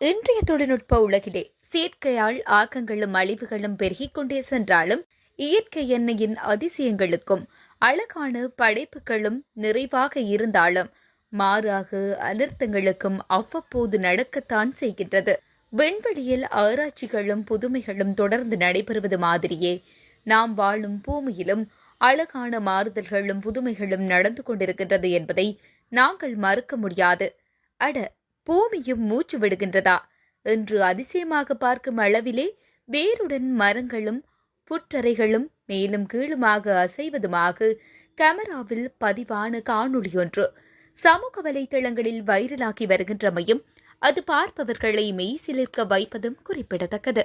இன்றைய தொழில்நுட்ப உலகிலே செயற்கையால் ஆக்கங்களும் அழிவுகளும் பெருகிக் கொண்டே சென்றாலும் இயற்கை எண்ணெயின் அதிசயங்களுக்கும் அழகான படைப்புகளும் நிறைவாக இருந்தாலும் மாறாக அனர்த்தங்களுக்கும் அவ்வப்போது நடக்கத்தான் செய்கின்றது. விண்வெளியில் ஆராய்ச்சிகளும் புதுமைகளும் தொடர்ந்து நடைபெறுவது மாதிரியே நாம் வாழும் பூமியிலும் அழகான மாறுதல்களும் புதுமைகளும் நடந்து கொண்டிருக்கின்றது என்பதை நாங்கள் மறுக்க முடியாது. அட பூமியும் மூச்சு விடுகின்றதா? என்று அதிசயமாக பார்க்கும் அளவிலே வேருடன் மரங்களும் புற்றறைகளும் மேலும் கீழுமாக அசைவதுமாக கேமராவில் பதிவான காணொளி ஒன்று சமூக வலைதளங்களில் வைரலாகி வருகின்றமையும் அது பார்ப்பவர்களை மெய்சிலிர்க்க வைப்பதும் குறிப்பிடத்தக்கது.